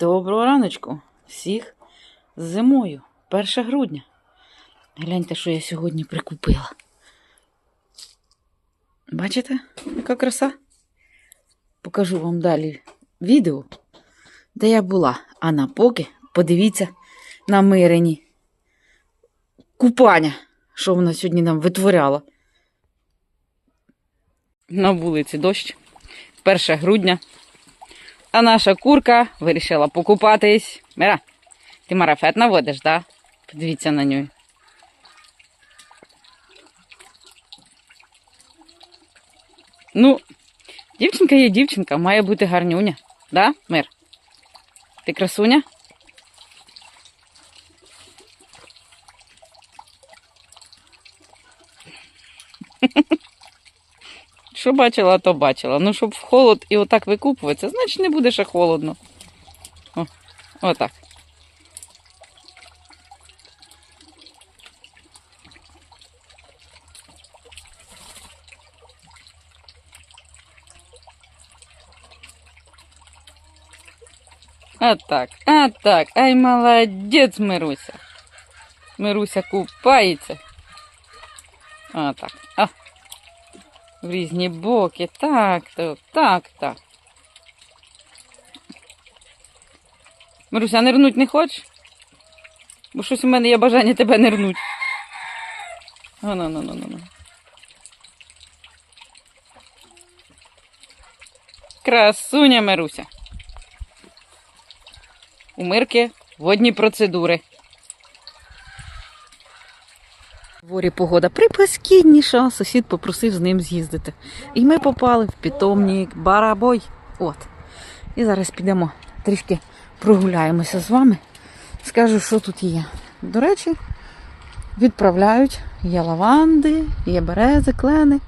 Доброго раночку всіх з зимою, 1 грудня. Гляньте, що я сьогодні прикупила. Бачите, яка краса? Покажу вам далі відео, де я була. А на поки подивіться на мирині. Купання, що вона сьогодні нам витворяла. На вулиці дощ. 1 грудня. А наша курка вирішила покупатись. Мира, ти марафет наводиш, да? Подивіться на нього. Ну, дівчинка є дівчинка, має бути гарнюня. Да, Мир? Ти красуня? Що бачила, то бачила. Ну, щоб в холод і отак викупуватися, значить не буде ще холодно. О, отак. А так, а так. Ай, молодець, Мируся. Мируся купається. А так. А. В різні боки. Так, так, так, так. Маруся, нирнуть не хочеш? Бо щось у мене є бажання тебе нирнуть. Ну, ну, ну, ну, ну. Красуня Маруся. У Мирки водні процедури. В дворі погода припаскідніша, сусід попросив з ним з'їздити. І ми попали в питомник Барабой. От. І зараз підемо трішки прогуляємося з вами. Скажу, що тут є. До речі, відправляють. Є лаванди, є берези, клени.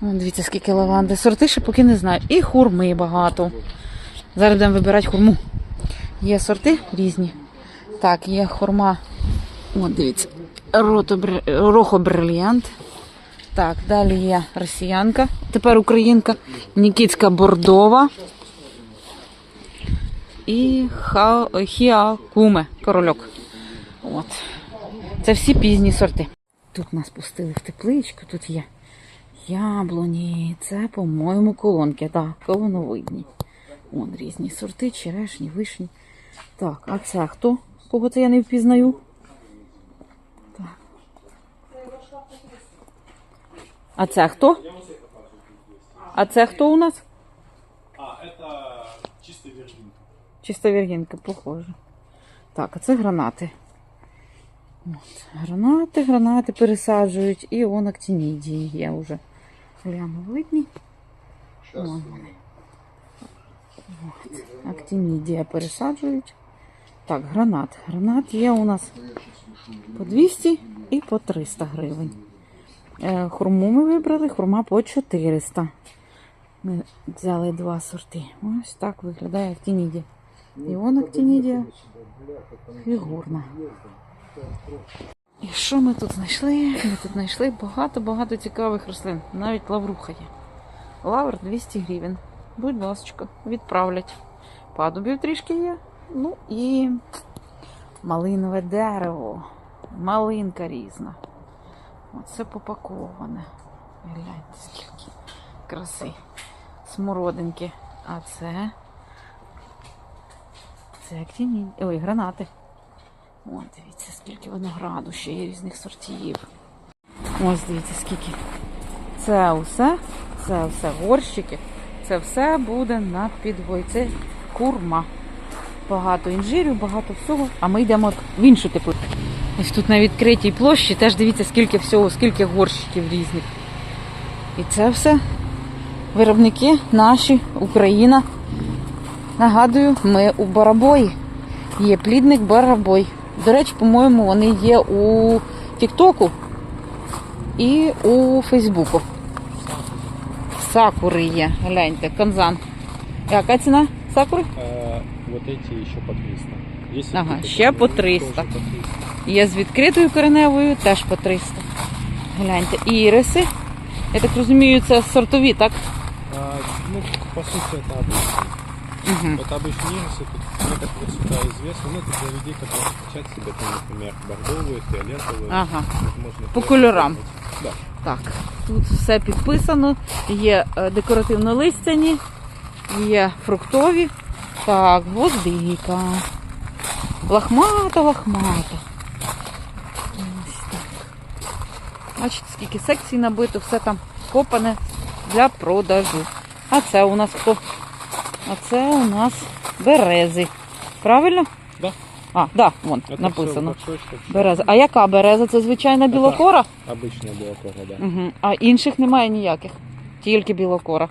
Дивіться, скільки лаванди. Сорти ще поки не знаю. І хурми багато. Зараз будемо вибирати хурму. Є сорти різні. Так, є хурма. От, дивіться. Ротобр- Рохо-брильянт. Так, далі є росіянка. Тепер українка. Нікітська бордова. І хіакуме, корольок. От. Це всі пізні сорти. Тут нас пустили в тепличку, тут є яблуні. Це, по-моєму, колонки. Так, колоновидні. Вон різні сорти, черешні, вишні. Так, а це хто? Кого це я не впізнаю? А це хто? А це хто у нас? А, это чисто виргинка. Чиста віргінка, похоже. Так, а це гранати. От. Гранати, гранати пересаджують. І он актинідії є вже. Гляну видні. Вон Актинідія пересаджують. Так, гранат. Гранат є у нас по 200 і по 300 гривень. Е, Хурму ми вибрали, хурма по 400. Ми взяли два сорти. Ось так виглядає актинідія. Іон актинідія фігурна. І що ми тут знайшли? Ми тут знайшли багато-багато цікавих рослин. Навіть лавруха є. Лавр 200 гривень. Будь ласка, відправлять. Падубів трішки є. Ну і малинове дерево. Малинка різна. Оце попаковане. Гляньте, скільки краси. Смородинки. А це. Це актині... Ой, гранати. О, дивіться, скільки винограду ще є різних сортів. Ось дивіться, скільки. Це усе, це все горщики. Це все буде на підвой. Це курма. Багато інжирів, багато всього. А ми йдемо в іншу типу. Ось тут на відкритій площі теж дивіться, скільки всього, скільки горщиків різних. І це все виробники наші, Україна. Нагадую, ми у Барабої. Є плідник Барабой. До речі, по-моєму, вони є у Тіктоку і у Фейсбуку. Сакури є. Гляньте, канзан. Яка ціна сакури? Э, вот эти еще по 300. Есть Ага, вот ще по тоже 300. по 300. Є з відкритою кореневою, теж по 300. Гляньте, іриси. Я так розумію, це сортові, так? А, ну, по сути, это обычный. Мгм. Вот обычно ирисы, тут некоторые сюда известны, ну, это для людей, которые хотят себе, там, например, бордовые, фиолетовые. Ага. Вот можно По тоже кольорам. попробовать. Да. Так, тут все підписано. Є е, декоративно-листяні, є фруктові. Так, гвоздика. Лахмата, лахмата. Ось так. Бачите, скільки секцій набито, все там копане для продажу. А це у нас хто? А це у нас берези. Правильно? Да. А, да, вон Это написано. всё в горшочках, всё. Береза. А яка береза? Це звичайна білокора? Обычная белокора, да. Угу. А інших немає ніяких. Тільки білокора.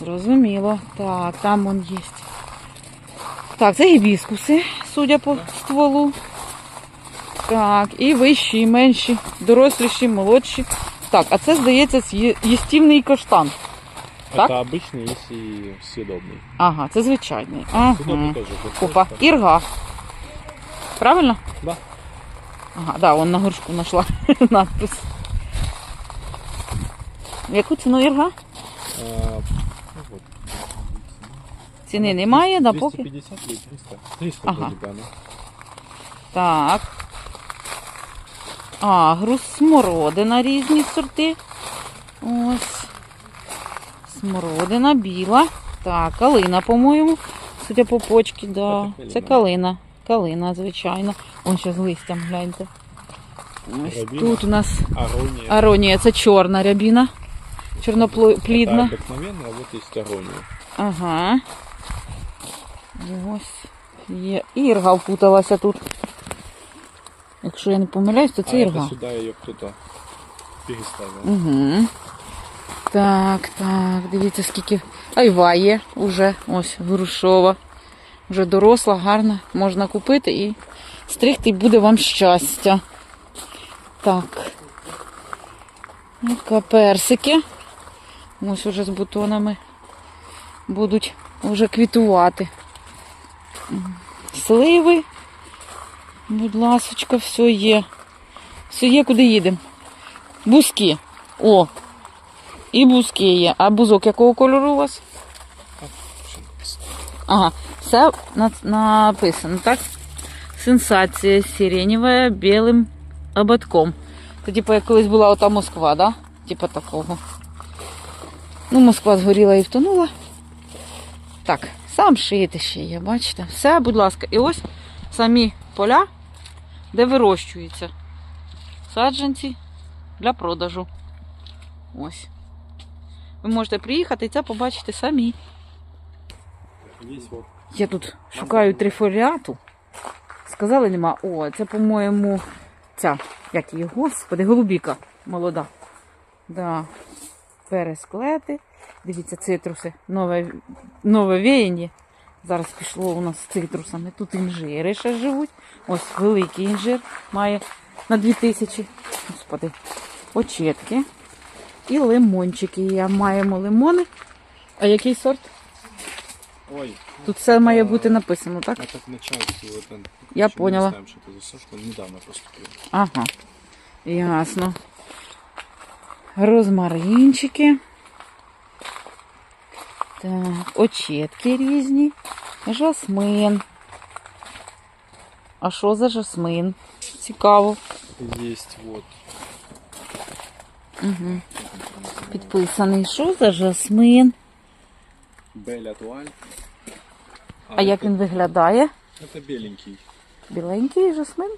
Зрозуміло. Так, там он є. Так, це гібіскуси, судя по стволу. Так, і вищі, і менші, доросліші, молодші. Так, а це, здається, с'є- їстівний каштан. Так? Это обычный, если съедобный. Ага, це звичайний. Ага. Съедобный тоже. Купа. горшочка. Ірга. Правильно? Да. Ага, да, он на горшку знайшла надпис. Яку ціну ірга? А, ну вот. Ціни немає, да, поки. 250 или 300? 300 Ага. вроде бы она. Так. Агрус, смородина різні сорти. Ось. Смородина біла. Так, калина, по-моєму. Судя по почці, да. Так, калина. Це калина. Калина, звичайно. Вон ще з листям гляньте. Ось Рябина. тут у нас Арония. аронія, це чорна рябіна. Это Чорноплідна. обыкновенная, а вот есть арония. Ага. Ось є. Ірга впуталася тут. Якщо я не помиляюсь, то це а ірга. ее кто-то переставил. Угу. Так, так, дивіться, скільки. Айва є уже. Ось грушова. Вже доросла, гарна. Можна купити і стригти і буде вам щастя. Так. Персики. Ось уже з бутонами будуть вже квітувати. Сливи. Будь ласочка, все є. Все є, куди їдемо. Бузки. О. І бузки є. А бузок якого кольору у вас? Ага, все написано, так? Сенсація сиренева білим ободком. Це типу як колись була ота Москва, да? Типа такого. Ну, Москва згоріла і втонула. Так, сам шиєте ще є, бачите? Все, будь ласка, і ось самі поля, де вирощуються саджанці для продажу. Ось. Ви можете приїхати і це побачити самі. Я тут шукаю трифоліату. Сказали нема. О, це, по-моєму, ця, як її, господи, голубіка молода. Да. Пересклети. Дивіться, цитруси. Нове, нове веяння. Зараз пішло у нас з цитрусами. Тут інжири ще живуть. Ось великий інжир має на 2000. Господи. Очетки. І лимончики. Я маємо лимони. А який сорт? Ой, Тут все має бути написано, так? это к начальству. Это, Я еще поняла. Не знаем, что это за сорт, он недавно поступил. Ага. Ясно. Розмаринчики. Так, очетки різні. Жасмин. А що за жасмин? Цікаво. Есть вот. Угу. Підписаний. Що за жасмин? Бель Атуаль. А як він виглядає? Это беленький. Біленький жасмин?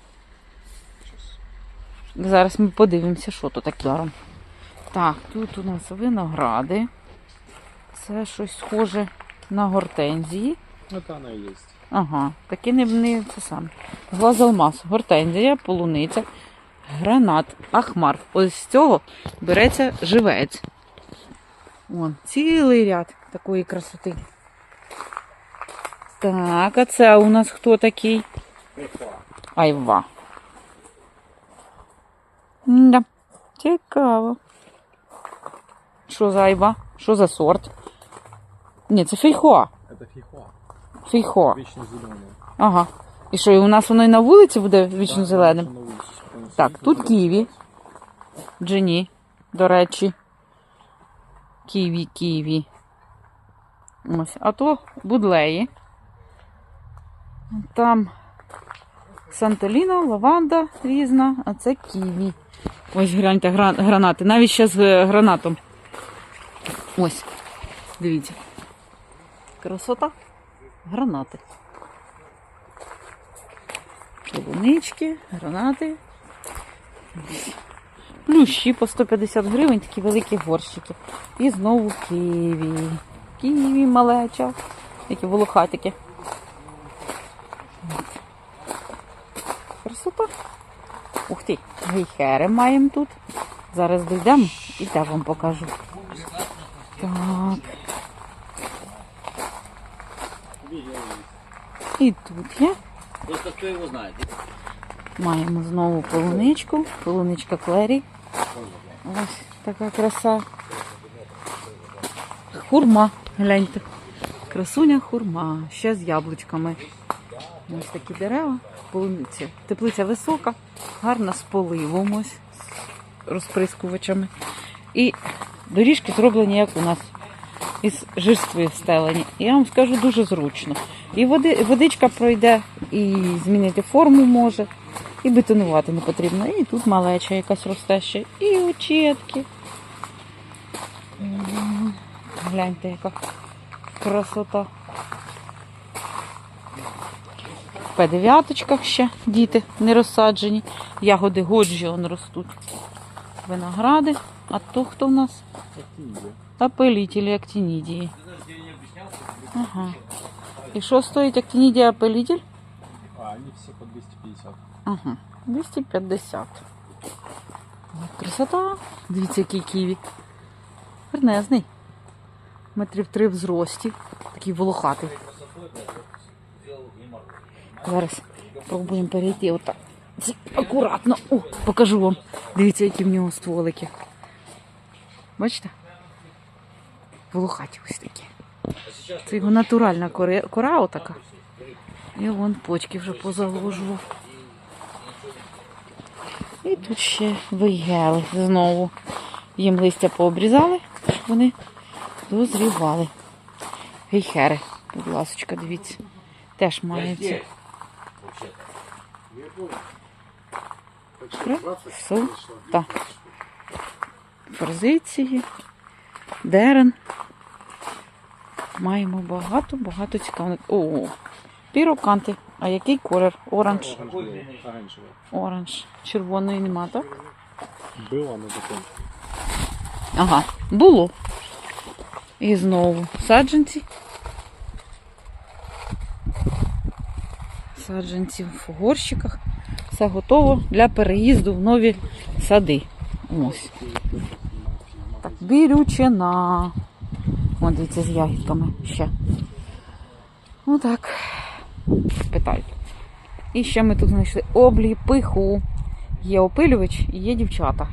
Зараз ми подивимося, що то таке. Так, тут у нас виногради. Це щось схоже на гортензії. Это она и есть. Ага, таке не, не це саме. Глазалмаз, гортензія, полуниця, гранат, ахмар. Ось з цього береться живець. Вон, цілий ряд такої красоти. Так, а це у нас хто такий? Айва. Да, цікаво. Що за айва? Що за сорт? Ні, це фейхоа. Это фихуа. Фейхоа. Вечно зеленая. Ага. І що, і у нас воно і на вулиці буде вічно зеленим? Так, тут ківі. Джині, до речі. Ківі, ківі. Ось. А то будлеї. Там Сантоліна, лаванда різна, а це ківі. Ось гляньте, гранати. Навіть ще з гранатом. Ось. Дивіться. Красота. Гранати. Полунички, гранати. Плющі по 150 гривень, такі великі горщики. І знову ківі. Ківі малеча. Які волохатики. Красота. Ух ти, гейхери маємо тут. Зараз дійдемо і те вам покажу. Так. І тут є. Просто кто его знает. Маємо знову полуничку. Полуничка Клері. Ось така краса. Хурма, гляньте. Красуня хурма. Ще з яблучками. Ось такі дерева. Полуниця. Теплиця висока, гарна з поливом ось, з розприскувачами. І доріжки зроблені, як у нас, із жирствою встелені. Я вам скажу дуже зручно. І води, водичка пройде, і змінити форму може, і бетонувати не потрібно. І тут малеча якась росте ще, і очетки. Гляньте, яка красота. В П9 ще діти не розсаджені. Ягоди годжі он ростуть. Виногради. А то хто в нас? Апелітілі актінідії. Ага. І що стоїть актінідія апелітіль? А, они все по 250. Ага. 250. Красота. Дивіться, який ківі. Гарнезний. Метрів три в зрості. Такий волохатий. Зараз пробуємо перейти отак. Акуратно. О, покажу вам. Дивіться, які в нього стволики. Бачите? Волохаті ось такі. Це його натуральна кора отака. І вон почки вже позаложував. І тут ще вигели знову. Їм листя пообрізали, щоб вони дозрівали. Гейхери, будь ласочка, дивіться. Теж маються. Красота Форзиції, дерен. Маємо багато-багато цікавих. О, піроканти. А який колір? Оранж. Оранжевый. Оранжевый. Оранж. Червоної нема, так? Было, но потом. Ага, було. І знову саджанці. Саджанці в горщиках. Все готово для переїзду в нові сади. Ось. Так, бірючина. О, дивіться, з ягідками ще. Отак. Питають. І ще ми тут знайшли обліпиху. Є опилювач і є дівчата.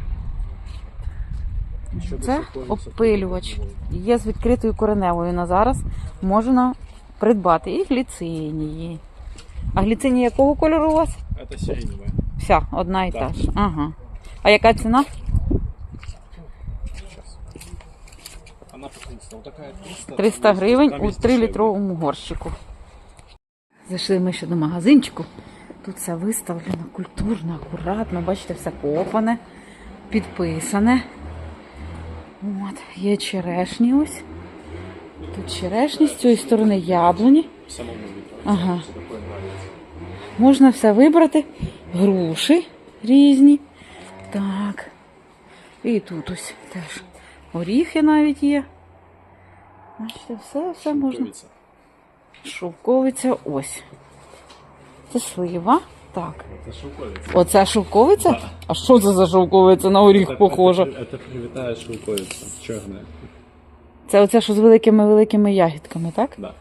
Це опилювач. Є з відкритою кореневою на зараз. Можна придбати і гліцинії. А гліцинії якого кольору у вас? Это сиреневая. Вся, одна і Так. та ж. Ага. А яка ціна? 300. Вот такая 300. 300 гривень у 3-літровому горщику. Зайшли ми ще до магазинчику. Тут все виставлено культурно, акуратно. Бачите, все копане, підписане. От, є черешні ось. Тут черешні, з цієї сторони яблуні. Ага. Можна все вибрати. Груші різні. Так. І тут ось теж оріхи навіть є. Бачите, все, все можна. Шелковица. Шовковиця ось. Це слива. Так. Это шелковица. Оце шовковиця? А що це за шовковиця на оріх Это- похожа? Это, это привитая шелковица. Черная. Це оце, що з великими-великими ягідками, так? Да.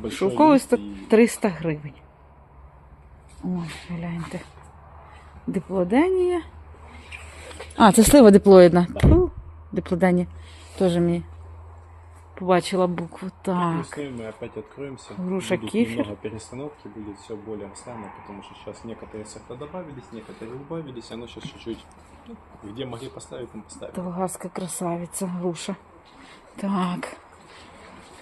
Большой Шовковиця лист и- 300 гривень. Ой, гляньте. Диплоденія. А, це слива диплоїдна. Фу, диплоденія. Теж мені побачила букву. Так. Весной мы опять откроемся. Груша, Будут кефир. немного перестановки, будет все более растянуто, потому что сейчас некоторые сорта добавились, некоторые убавились, оно сейчас чуть-чуть, ну, где могли поставить, там поставили. Болгарська красавиця, груша. Так.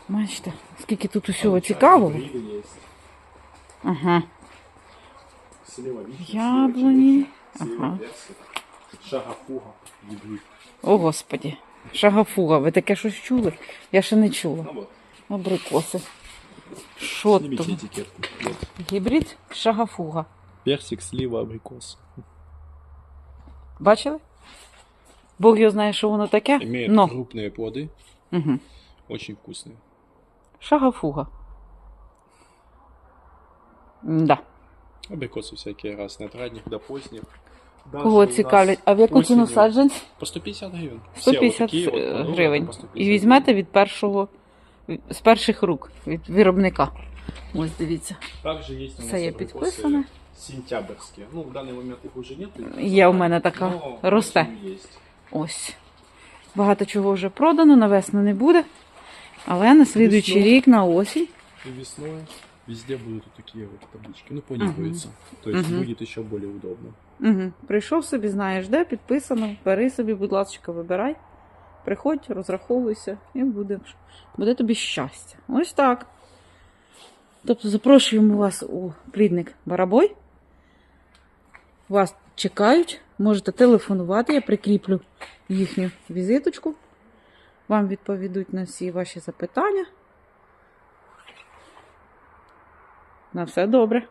Бачите, скільки тут усього цікавого. Грибы есть. Ага. Слева вишня, Яблони. слева черешня, слева Ага. персик. Шагофуга. Гибрид. О, Господі. Шагафуга, ви таке щось чули? Я ще не чула. Ну вот, Абрикоси. Що снимите тут? этикетку. Вот. Гібрид шагафуга. Персик, слива, абрикос. Бачили? Бог його знає, що воно таке. Имеет Но. крупные плоды, Угу. очень вкусные. Шагафуга. Да. Абрикосы всякие разные, от ранних до поздних. Даже Кого у нас цікавлять? А в яку ціну осенью саджанець? По 150 гривен. Все 150 вот такие вот е, подобные гривень. по 150 І візьмете від першого, від- з перших рук, від виробника. Ось дивіться. Также есть у нас Це є абрикосы підписане. сентябрьские. Ну, в данный момент их уже нет. Є у мене така. но Росте. осенью есть. Ось. Багато чого вже продано, на весну не буде. Але на слідуючий Весною. рік, на осінь. И весной везде будут вот такие вот таблички. Ну, планируется. То есть Мгм. будет еще более удобно. Угу. Прийшов собі, знаєш, де, підписано. Бери собі, будь ласка, вибирай. Приходь, розраховуйся і буде, буде тобі щастя. Ось так. Тобто запрошуємо вас у плідник Барабой. Вас чекають, можете телефонувати, я прикріплю їхню візиточку. Вам відповідуть на всі ваші запитання. На все добре.